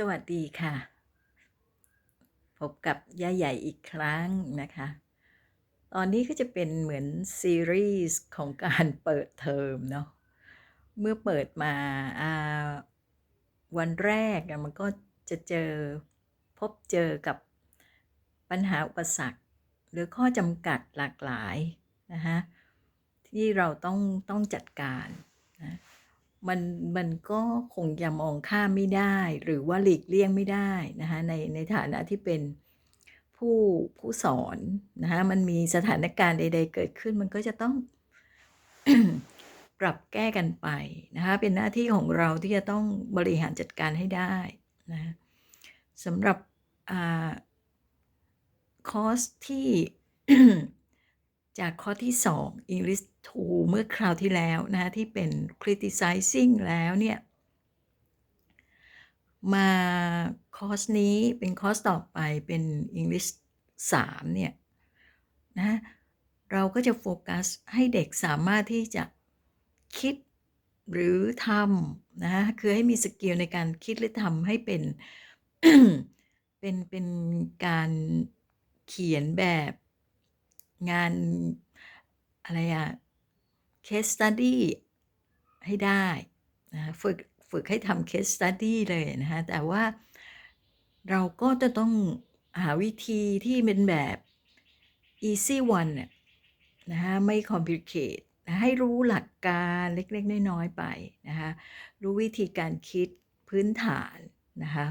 สวัสดีค่ะ พบกับย่าใหญ่อีกครั้งนะคะ ตอนนี้ก็จะเป็นเหมือนซีรีส์ของการเปิดเทอมเนาะเมื่อเปิดมาาวันแรกมันก็จะเจอพบเจอกับปัญหาอุปสรรค หรือข้อจำกัดหลากหลายนะคะที่เราต้องต้องจัดการนะ มันมันก็คงจะมองข้ามไม่ได้ หรือว่าหลีกเลี่ยงไม่ได้นะคะในในฐานะที่เป็นผู้ผู้สอนนะคะมันมีสถานการณ์ใด ๆ เกิดขึ้น มันก็จะต้องปรับแก้กันไปนะคะเป็นหน้าที่ของเราที่จะต้องบริหารจัดการให้ได้นะสำหรับอคอร์สที่ จากข้อที่ 2 English 2 เมื่อคราวที่แล้วนะที่เป็น criticizing แล้วเนี่ยมาคอร์สนี้เป็นคอร์สต่อไปเป็น English 3เนี่ยนะเราก็จะโฟกัสให้เด็กสามารถที่จะคิดหรือทำนะคือให้มีสกิลในการคิดหรือทำให้เป็นเป็นเป็นการเขียนแบบ งานอะไรอะ case study ให้ได้นะฝึกฝึกให้ทำ case study เลยนะคะแต่ว่าเราก็จะต้องหาวิธีที่เป็นแบบ easy one น่ะนะคะไม่ complicate ให้รู้หลักการเล็กๆ น้อย ๆ ไปนะคะรู้วิธีการคิดพื้นฐานนะคะ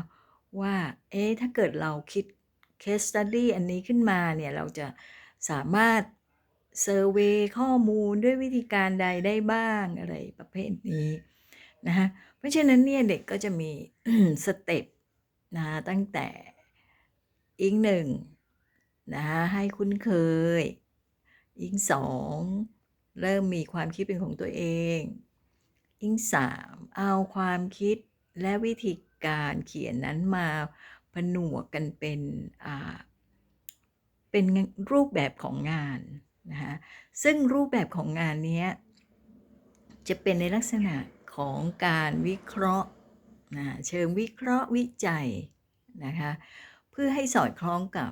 ว่า เอ๊ะ ถ้าเกิดเราคิด case study อันนี้ขึ้นมาเนี่ย เราจะ สามารถเซอร์เวยข้อมูลด้วยวิธีการใดได้บ้างอะไรประเภทนี้นะคะเพราะฉะนั้นเนี่ยเด็กก็จะมีสเต็ปนะตั้งแต่อิงหนึ่งนะคะให้คุ้นเคย อิงสองเริ่มมีความคิดเป็นของตัวเอง อิงสามเอาความคิดและวิธีการเขียนนั้นมาผนวกกันเป็นอ่า เป็นรูปแบบของงานนะคะซึ่งรูปแบบของงานนี้จะเป็นในลักษณะของการวิเคราะห์นะเชิงวิเคราะห์วิจัยนะคะเพื่อให้สอดคล้องกับ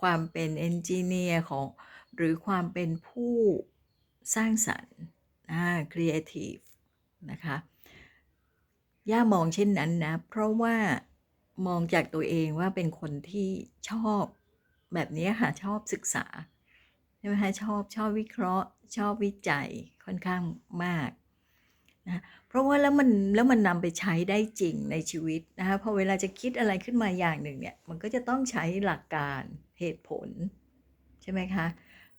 ความเป็นเอนจิเนียร์ของหรือความเป็นผู้สร้างสรรค์ครีเอทีฟนะคะย่ามองเช่นนั้นนะ เพราะว่ามองจากตัวเองว่าเป็นคนที่ชอบ แบบนี้ค่ะ ชอบศึกษาใช่ไหมคะชอบชอบวิเคราะห์ ชอบวิจัยค่อนข้างมากนะเพราะว่าแล้วมันแล้วมันนำไปใช้ได้จริงในชีวิตนะคะพอเวลาจะคิดอะไรขึ้นมาอย่างหนึ่งเนี่ยมันก็จะต้องใช้หลักการเหตุผล ใช่ไหมคะ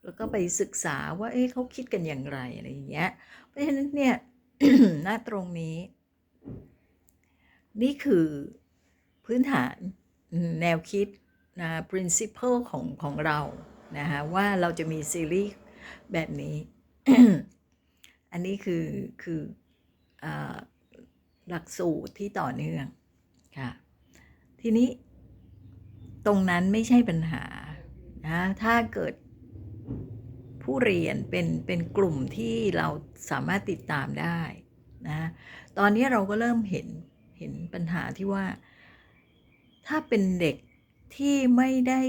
แล้วก็ไปศึกษาว่าเอ๊ะเขาคิดกันอย่างไรอะไรอย่างเงี้ยเพราะฉะนั้นเนี่ยหน้าตรงนี้ นี่คือพื้นฐานแนวคิด นะ principle ของของเรานะคะว่าเราจะมีซีรีส์แบบนี้ อันนี้คือคืออหลักสูตรที่ต่อเนื่องค่ะทีนี้ตรงนั้นไม่ใช่ปัญหานะถ้าเกิดผู้เรียนเป็นเป็นกลุ่มที่เราสามารถติดตามได้นะตอนนี้เราก็เริ่มเห็นเห็นปัญหาที่ว่า ถ้าเป็นเด็ก ที่ไม่ได้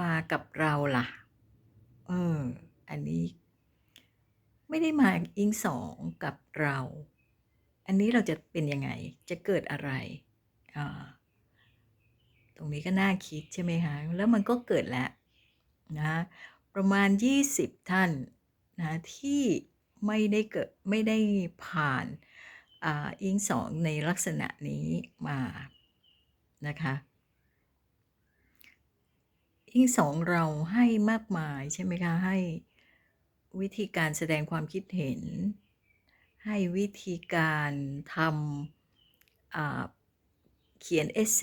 มากับเราล่ะ เออ อันนี้ ไม่ได้มาอิงสองกับเรา อันนี้เราจะเป็นยังไง จะเกิดอะไร อ่า ตรงนี้ก็น่าคิดใช่ไหมคะ แล้วมันก็เกิดแล้วนะ ประมาณ 20 ท่านนะที่ไม่ได้เกิดไม่ได้ผ่านอ,อิงสองในลักษณะนี้มานะคะ อิงสองเราให้มากมายใช่ไหมคะ ให้วิธีการแสดงความคิดเห็น ให้วิธีการทำเขียนเอเซ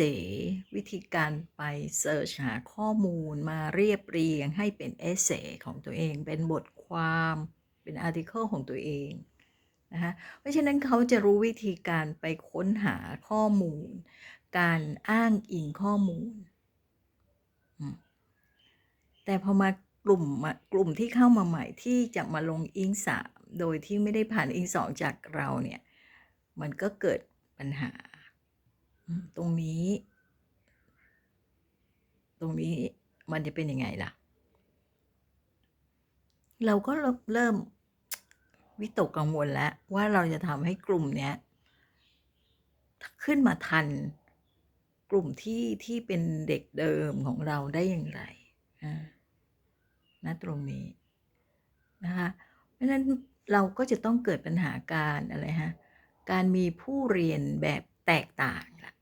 วิธีการไปเสิร์ชหาข้อมูลมาเรียบเรียงให้เป็นเอเซของตัวเอง เป็นบทความเป็นอาร์ติเคิลของตัวเองนะคะเพราะฉะนั้นเขาจะรู้วิธีการไปค้นหาข้อมูล การอ้างอิงข้อมูล แต่พอมากลุ่มกลุ่มที่เข้ามาใหม่ที่จะมาลงอิงสามโดยที่ไม่ได้ผ่านอิงสองจากเราเนี่ย มันก็เกิดปัญหา ตรงนี้ ตรงนี้มันจะเป็นยังไงล่ะ?เราก็เริ่มวิตกกังวลแล้วว่าเราจะทำให้กลุ่มเนี้ยขึ้นมาทันกลุ่มที่ที่เป็นเด็กเดิมของเราได้อย่างไร?อ่า ณตรงนี้นะคะเพราะฉะนั้นเราก็จะต้องเกิดปัญหาการอะไรคะการมีผู้เรียนแบบแตกต่างล่ะ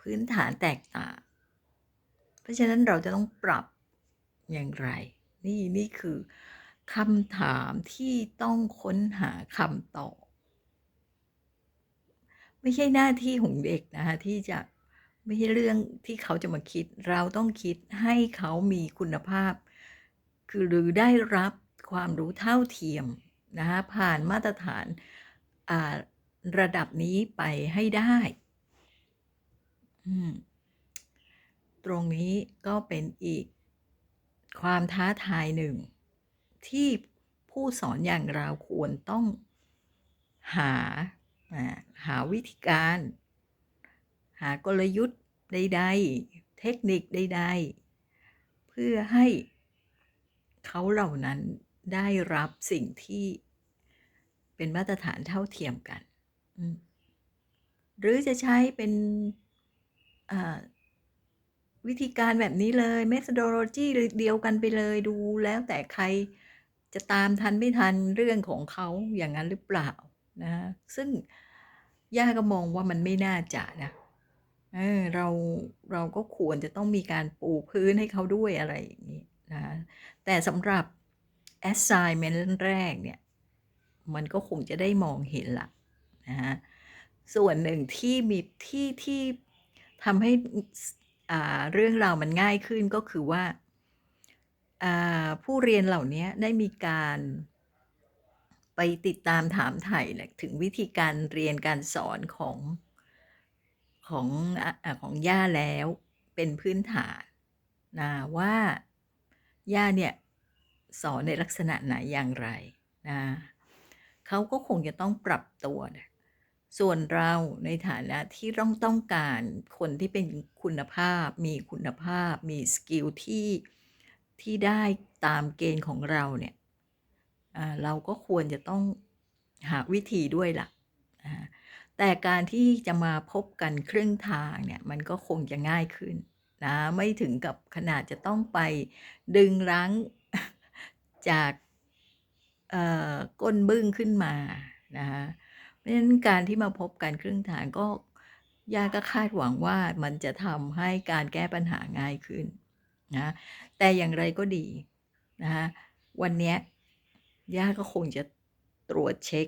พื้นฐานแตกต่าง เพราะฉะนั้นเราจะต้องปรับอย่างไร?นี่นี่คือคำถามที่ต้องค้นหาคำตอบ ไม่ใช่หน้าที่ของเด็กนะคะที่จะไม่ใช่เรื่องที่เขาจะมาคิด เราต้องคิดให้เขามีคุณภาพ คือหรือได้รับความรู้เท่าเทียมนะคะผ่านมาตรฐานอ่าระดับนี้ไปให้ได้ ตรงนี้ก็เป็นอีกความท้าทายหนึ่ง ที่ผู้สอนอย่างเราควรต้องหาอ่าหาวิธีการ หากลยุทธ์ใด ๆ เทคนิคใด ๆ เพื่อให้ เขาเหล่านั้นได้รับสิ่งที่เป็นมาตรฐานเท่าเทียมกัน หรือจะใช้เป็นวิธีการแบบนี้เลย methodology เลยเดียวกันไปเลยดูแล้วแต่ใครจะตามทันไม่ทันเรื่องของเขาอย่างงั้นหรือเปล่า?นะคะซึ่งย่าก็มองว่ามันไม่น่าจะนะเออเราเราก็ควรจะต้องมีการปูพื้นให้เขาด้วยอะไรอย่างงี้ นะแต่สำหรับ assignment แรกเนี่ย มันก็คงจะได้มองเห็นละนะคะส่วนหนึ่งที่มีที่ที่ทำให้อ่าเรื่องราวมันง่ายขึ้นก็คือว่าอ่าผู้เรียนเหล่านี้ได้มีการไปติดตามถามไถ่แหละถึงวิธีการเรียนการสอนของของอของย่าแล้วเป็นพื้นฐานนะว่า ย่าเนี่ยสอนในลักษณะไหนอย่างไรนะเขาก็คงจะต้องปรับตัวนะส่วนเราในฐานะที่ต้องต้องการคนที่เป็นคุณภาพ มีคุณภาพ มีสกิลที่ที่ได้ตามเกณฑ์ของเราเนี่ยเราก็ควรจะต้องหาวิธีด้วยล่ะแต่การที่จะมาพบกันครึ่งทางเนี่ยมันก็คงจะง่ายขึ้น นะไม่ถึงกับขนาดจะต้องไปดึงรั้งจากเอ่อก้นบึ้งขึ้นมานะคะเพราะฉะนั้นการที่มาพบกันครึ่งทางก็ย่าก็คาดหวังว่ามันจะทำให้การแก้ปัญหาง่ายขึ้นนะแต่อย่างไรก็ดีนะคะวันนี้ย่าก็คงจะตรวจเช็ก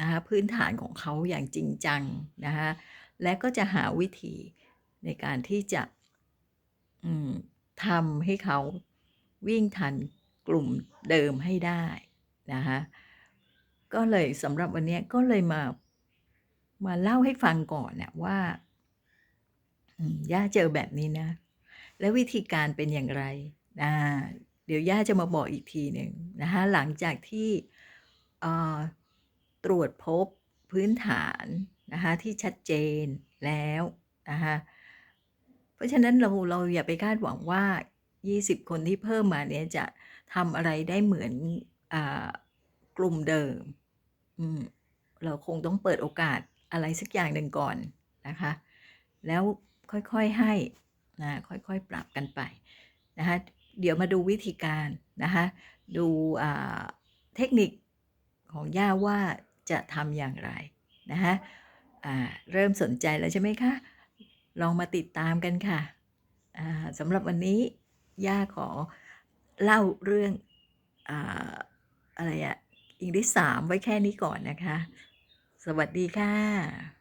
นะคะพื้นฐานของเขาอย่างจริงจังนะคะและก็จะหาวิธีในการที่จะ ทำให้เขาวิ่งทันกลุ่มเดิมให้ได้นะคะก็เลยสำหรับวันนี้ก็เลยมามาเล่าให้ฟังก่อนน่ะว่าย่าเจอแบบนี้นะ แล้ววิธีการเป็นอย่างไร?อาเดี๋ยวย่าจะมาบอกอีกทีหนึ่งนะคะหลังจากที่ตรวจพบพื้นฐานนะคะที่ชัดเจนแล้วนะคะ เพราะฉะนั้นเราเราอย่าไปคาดหวังว่า 20 คนที่เพิ่มมาเนี่ยจะทำอะไรได้เหมือนอกลุ่มเดิมมเราคงต้องเปิดโอกาสอะไรสักอย่างหนึ่งก่อนนะคะ แล้วค่อยๆให้นะค่อยๆปรับกันไปนะคะเดี๋ยวมาดูวิธีการนะคะดูเทคนิคของย่าว่าจะทำอย่างไรนะคะอ่าเริ่มสนใจแล้วใช่ไหมคะ? ลองมาติดตามกันค่ะสำหรับวันนี้ ย่าขอเล่าเรื่องออะไรอะ English 3ไว้แค่นี้ก่อนนะคะ สวัสดีค่ะ